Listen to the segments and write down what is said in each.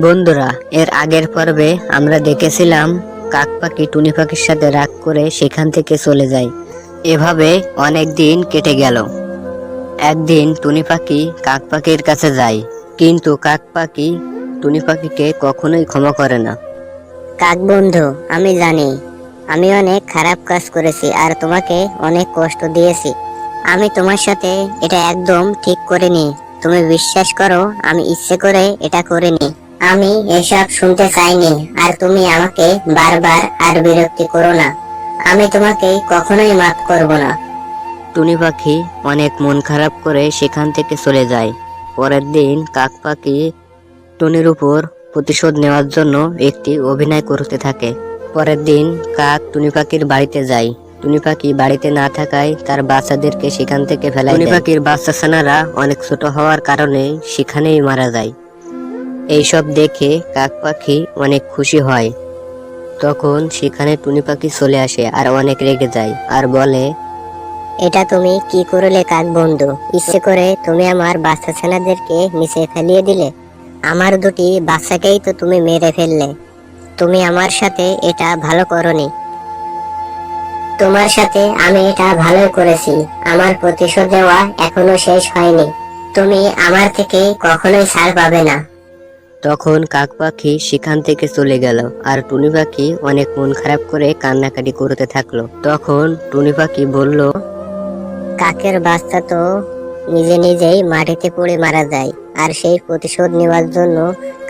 বন্ধুরা, এর আগের পর্বে আমরা দেখেছিলাম কাক পাখি টুনি পাখির সাথে রাগ করে সেখান থেকে চলে যায়। এভাবে অনেক দিন কেটে গেল। একদিন টুনি পাখি কাক পাখির কাছে যায়, কিন্তু কাক পাখি টুনি পাখিকে কখনোই ক্ষমা করে না। কাক বন্ধু, আমি জানি। আমি অনেক খারাপ কাজ করেছি আর তোমাকে অনেক কষ্ট দিয়েছি। আমি তোমার সাথে এটা একদম ঠিক করিনি। তুমি বিশ্বাস করো, আমি ইচ্ছে করে এটা করিনি। আমি এসব শুনতে চাইনি আর তুমি আমাকে বারবার আর বিরক্তি করো না। আমি তোমাকে কখনোই মাফ করব না। টুনি পাখি অনেক মন খারাপ করে সেখান থেকে চলে যায়। পরের দিন কাক পাখি টুনির উপর প্রতিশোধ নেওয়ার জন্য একটি অভিনয় করতে থাকে। পরের দিন কাক টুনি পাখির বাড়িতে যায়। টুনি পাখি বাড়িতে না থাকায় তার বাচ্চাদেরকে সেখান থেকে ফেলায় টুনি পাখির বাচ্চা ছানারা অনেক ছোট হওয়ার কারণে সেখানেই মারা যায়। এইসব দেখে কাক পাখি অনেক খুশি হয়। তখন সেখানে টুনি পাখি চলে আসে আর অনেক রেগে যায় আর বলে, এটা তুমি কি করলে কাক বন্ধু? ইচ্ছে করে তুমি আমার বাচ্চা ছেলেদেরকে নিচে ফেলিয়ে দিলে। আমার দুটি বাচ্চাকেই তো তুমি মেরে ফেললে। তুমি আমার সাথে এটা ভালো করনি। তোমার সাথে আমি এটা ভালোই করেছি। আমার প্রতিশোধ দেওয়া এখনও শেষ হয়নি। তুমি আমার থেকে কখনোই ছাড় পাবে না। তখন কাক পাখি সেখান থেকে চলে গেল, আর টুনি পাখি অনেক মন খারাপ করে কান্নাকাটি করতে থাকল। তখন টুনি পাখি বলল, কাকের বাচ্চা তো নিজে নিজেই মাটিতে পড়ে মারা যায়, আর সেই প্রতিশোধ নেওয়ার জন্য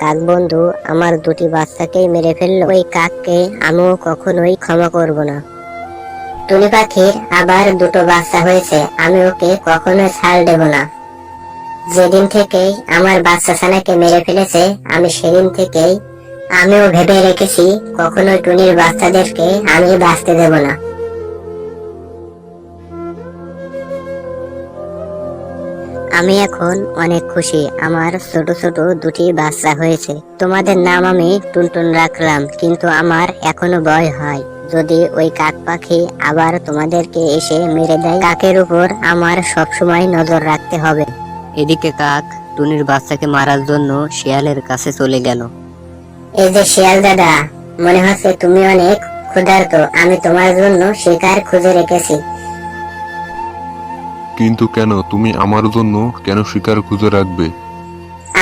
কাক বন্ধু আমার দুটি বাচ্চাকেই মেরে ফেলল। ওই কাককে আমিও কখনোই ক্ষমা করব না। টুনি পাখির আবার দুটো বাচ্চা হয়েছে, আমি ওকে কখনোই ছাড় দেব না। যেদিন থেকেই আমার বাচ্চা ছানাকে মেরে ফেলেছে, আমি সেদিন থেকেই আমিও ভেবে রেখেছি কখনো টুনির বাচ্চাদেরকে আমি বাঁচতে দেব না। আমি এখন অনেক খুশি, আমার ছোট ছোট দুটি বাচ্চা হয়েছে। তোমাদের নাম আমি টুনটুন রাখলাম, কিন্তু আমার এখনও ভয় হয়। যদি ওই কাক পাখি আবার তোমাদেরকে এসে মেরে দেয়, কাকের উপর আমার সবসময় নজর রাখতে হবে। এদিকে কাক টুনির বাচ্চাকে মারার জন্য শিয়ালের কাছে চলে গেল। এই যে শিয়াল দাদা মনে হচ্ছে তুমি অনেক ক্ষুধার্ত আমি তোমার জন্য শিকার খুঁজে রেখেছি। কিন্তু কেন তুমি আমার জন্য কেন শিকার খুঁজে রাখবে?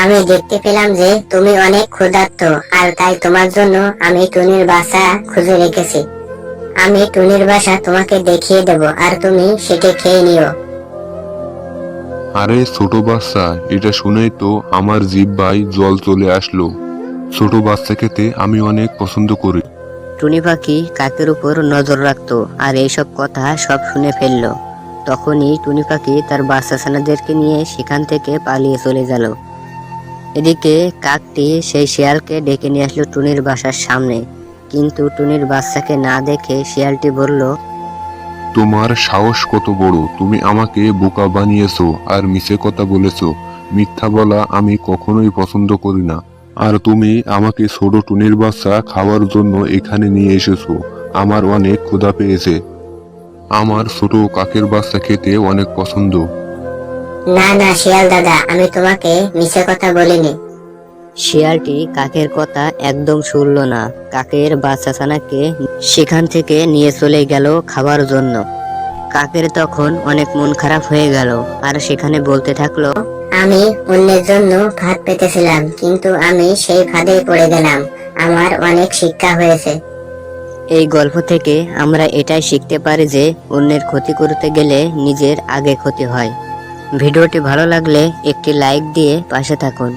আমি দেখতে পেলাম যে তুমি অনেক ক্ষুধার্ত আর তাই তোমার জন্য আমি টুনির বাসা খুঁজে রেখেছি। আমি টুনির বাসা তোমাকে দেখিয়ে দেব আর তুমি সেটা খেয়ে নিও। আরে ছোট বাচ্চা, এটা শুনেই তো আমার জিব্বায় জল চলে আসলো। ছোট বাচ্চা খেতে আমি অনেক পছন্দ করি। টুনি পাখি কাকের উপর নজর রাখতো আর এইসব কথা সব শুনে ফেলল। তখনই টুনি পাখি তার বাচ্চা ছানাদেরকে নিয়ে সেখান থেকে পালিয়ে চলে গেল। এদিকে কাকটি সেই শিয়ালকে ডেকে নিয়ে আসলো টুনির বাসার সামনে। কিন্তু টুনির বাচ্চাকে না দেখে শিয়ালটি বলল তোমার সাহস কত বড়? তুমি আমাকে বোকা বানিয়েছো আর মিছে কথা বলেছ। মিথ্যা বলা আমি কখনোই পছন্দ করি না। আর তুমি আমাকে ছোট টুনির বাচ্চা খাওয়ার জন্য এখানে নিয়ে এসেছ। আমার অনেক ক্ষুধা পেয়েছে। আমার ছোট কাকের বাচ্চা খেতে অনেক পছন্দ। না না, শিয়াল দাদা, আমি তোমাকে মিছে কথা বলিনি। শিয়ালটি কাকের কথা একদম শুনল না। কাকের বাচ্চা ছানাকে সেখান থেকে নিয়ে চলে গেল খাবার জন্য। কাকের তখন অনেক মন খারাপ হয়ে গেল আর সেখানে বলতে থাকল আমি অন্যের জন্য ফাঁদ পেতেছিলাম কিন্তু আমি সেই ফাঁদেই পড়ে গেলাম। আমার অনেক শিক্ষা হয়েছে। এই গল্প থেকে আমরা এটাই শিখতে পারি যে অন্যের ক্ষতি করতে গেলে নিজের আগে ক্ষতি হয়। ভিডিওটি ভালো লাগলে একটি লাইক দিয়ে পাশে থাকুন।